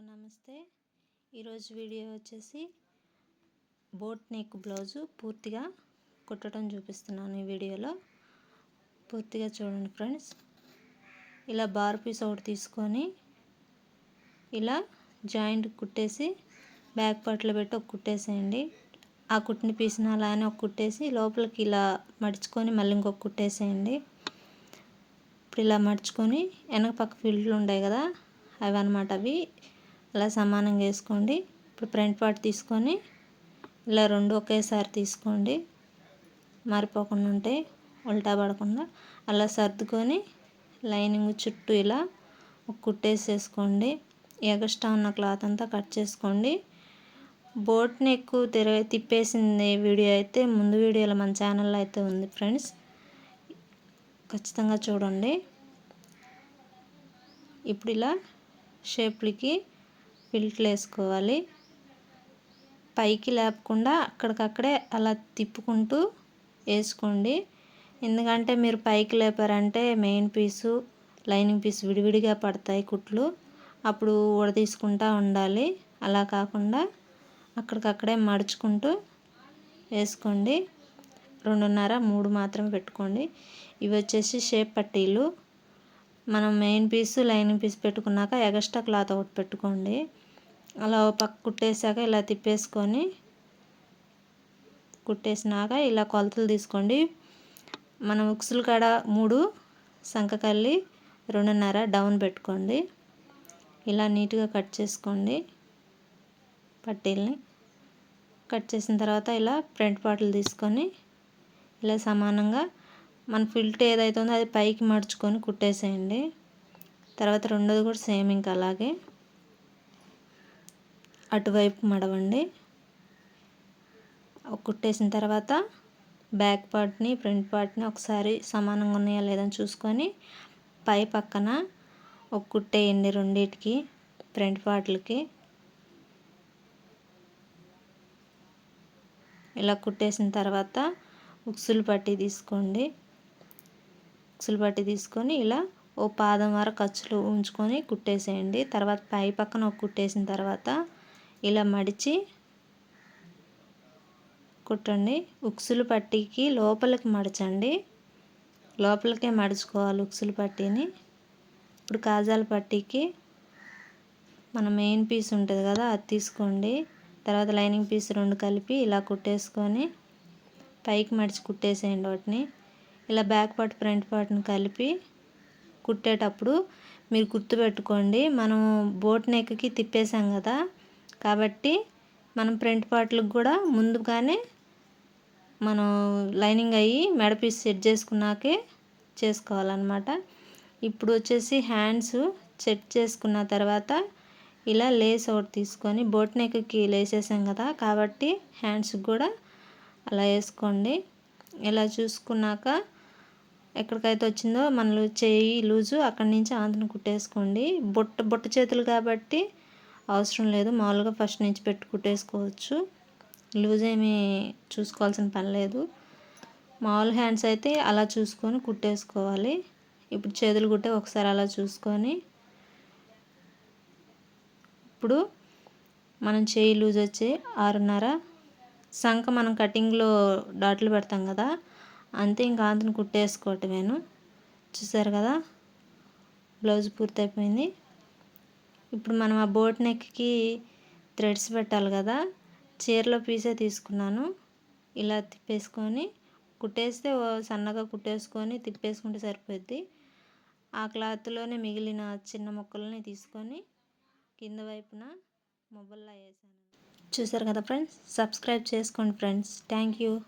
Hello నమస్తే. ఈరోజు video వచ్చేసి బోట్ నెక్ బ్లౌజు పూర్తిగా కుట్టడం చూపిస్తున్నాను ఈ వీడియోలో. పూర్తిగా చూడండి ఫ్రెండ్స్. ఇలా బార్ పీస్ ఒకటి తీసుకొని ఇలా జాయింట్ కుట్టేసి బ్యాక్ పార్ట్లో పెట్టి ఒక కుట్టేసేయండి. ఆ కుట్టిన పీస్ని అలానే ఒక కుట్టేసి లోపలికి ఇలా మడుచుకొని మళ్ళీ ఇంకొక కుట్టేసేయండి. ఇప్పుడు ఇలా మడుచుకొని వెనక పక్క ఫీల్డ్లు ఉంటాయి కదా అవి అనమాట అవి ఇలా సమానంగా వేసుకోండి. ఇప్పుడు ఫ్రంట్ పార్ట్ తీసుకొని ఇలా రెండు ఒకేసారి తీసుకోండి. మారిపోకుండా ఉంటే ఉల్టా పడకుండా అలా సర్దుకొని లైనింగ్ చుట్టూ ఇలా కుట్టేసేసుకోండి ఎగస్ట్రా ఉన్న క్లాత్ అంతా కట్ చేసుకోండి. బోట్ నెక్ తిరగ తిప్పేసింది వీడియో అయితే ముందు వీడియోలో మన ఛానల్లో అయితే ఉంది ఫ్రెండ్స్. ఖచ్చితంగా చూడండి. ఇప్పుడు ఇలా షేప్లకి ఫిల్ట్లు వేసుకోవాలి. పైకి లేపకుండా అక్కడికక్కడే అలా తిప్పుకుంటూ వేసుకోండి. ఎందుకంటే మీరు పైకి లేపారంటే మెయిన్ పీసు లైనింగ్ పీస్ విడివిడిగా పడతాయి కుట్లు. అప్పుడు తీసుకుంటూ ఉండాలి. అలా కాకుండా అక్కడికక్కడే మడుచుకుంటూ వేసుకోండి. రెండున్నర మూడు మాత్రం పెట్టుకోండి. ఇవి వచ్చేసి షేప్ పట్టీలు. మనం మెయిన్ పీస్ లైనింగ్ పీస్ పెట్టుకున్నాక ఎగస్ట్రా క్లాత్ ఒకటి పెట్టుకోండి. అలా పక్క కుట్టేసాక ఇలా తిప్పేసుకొని కుట్టేసినాక ఇలా కొలతలు తీసుకోండి. మనం ఉక్సులు కాడ మూడు సంకకల్లి రెండున్నర డౌన్ పెట్టుకోండి. ఇలా నీట్గా కట్ చేసుకోండి పట్టీల్ని. కట్ చేసిన తర్వాత ఇలా ఫ్రంట్ బాటిల్ తీసుకొని ఇలా సమానంగా మన ఫిల్ట్ ఏదైతే ఉందో అది పైకి మడుచుకొని కుట్టేసేయండి. తర్వాత రెండోది కూడా సేమ్ ఇంకా అలాగే. అటువైపు మడవండి. కుట్టేసిన తర్వాత బ్యాక్ పార్ట్ని ఫ్రంట్ పార్ట్ని ఒకసారి సమానంగా ఉన్నాయా లేదని చూసుకొని పై పక్కన ఒక కుట్టేయండి రెండింటికి ఫ్రంట్ పార్ట్లకి. ఇలా కుట్టేసిన తర్వాత ఉక్సులు పట్టి తీసుకోండి. ఉక్సులు పట్టి తీసుకొని ఇలా ఓ పాదం వరకు ఖర్చులు ఉంచుకొని కుట్టేసేయండి. తర్వాత పై పక్కన ఒక కుట్టేసిన తర్వాత ఇలా మడిచి కుట్టండి. ఉక్సులు పట్టీకి లోపలికి మడచండి. లోపలికే మడుచుకోవాలి ఉక్సులు పట్టీని. ఇప్పుడు కాజాల పట్టీకి మన మెయిన్ పీస్ ఉంటుంది కదా అది తీసుకోండి. తర్వాత లైనింగ్ పీస్ రెండు కలిపి ఇలా కుట్టేసుకొని పైకి మడిచి కుట్టేసేయండి వాటిని. ఇలా బ్యాక్ పార్ట్ ఫ్రంట్ పార్ట్ని కలిపి కుట్టేటప్పుడు మీరు గుర్తుపెట్టుకోండి మనం బోట్ నెక్కి తిప్పేసాం కదా కాబట్టి మనం ఫ్రంట్ పార్ట్లకు కూడా ముందుగానే మనం లైనింగ్ అయ్యి మెడ పీస్ సెట్ చేసుకున్నాకే చేసుకోవాలన్నమాట. ఇప్పుడు వచ్చేసి హ్యాండ్స్ సెట్ చేసుకున్న తర్వాత ఇలా లేస్ ఒకటి తీసుకొని బోట్ నెక్కి లేసేసాం కదా కాబట్టి హ్యాండ్స్కి కూడా అలా వేసుకోండి. ఇలా చూసుకున్నాక ఎక్కడికైతే వచ్చిందో మన చేయి లూజు అక్కడి నుంచి ఆంతను కుట్టేసుకోండి. బుట్ట బుట్ట చేతులు కాబట్టి అవసరం లేదు. మామూలుగా ఫస్ట్ నుంచి పెట్టి కుట్టేసుకోవచ్చు. లూజ్ ఏమీ చూసుకోవాల్సిన పని లేదు. మామూలు హ్యాండ్స్ అయితే అలా చూసుకొని కుట్టేసుకోవాలి. ఇప్పుడు చేతులు కుట్టే ఒకసారి అలా చూసుకొని. ఇప్పుడు మనం చేయి లూజ్ వచ్చి ఆరున్నర. సంఖ మనం కటింగ్లో డాట్లు పెడతాం కదా అంతే ఇంకా అంతను కుట్టేసుకోవటమేను. చూసారు కదా? బ్లౌజ్ పూర్తయిపోయింది. ఇప్పుడు మనం ఆ బోట్ నెక్కి థ్రెడ్స్ పెట్టాలి కదా? చీరలో పీసే తీసుకున్నాను. ఇలా తిప్పేసుకొని కుట్టేస్తే సన్నగా కుట్టేసుకొని తిప్పేసుకుంటే సరిపోద్ది. ఆ క్లాత్లోనే మిగిలిన చిన్న ముక్కలని తీసుకొని కింద వైపున మొబైల్లో వేసాను. చూసారు కదా ఫ్రెండ్స్? సబ్స్క్రైబ్ చేసుకోండి ఫ్రెండ్స్. Thank you.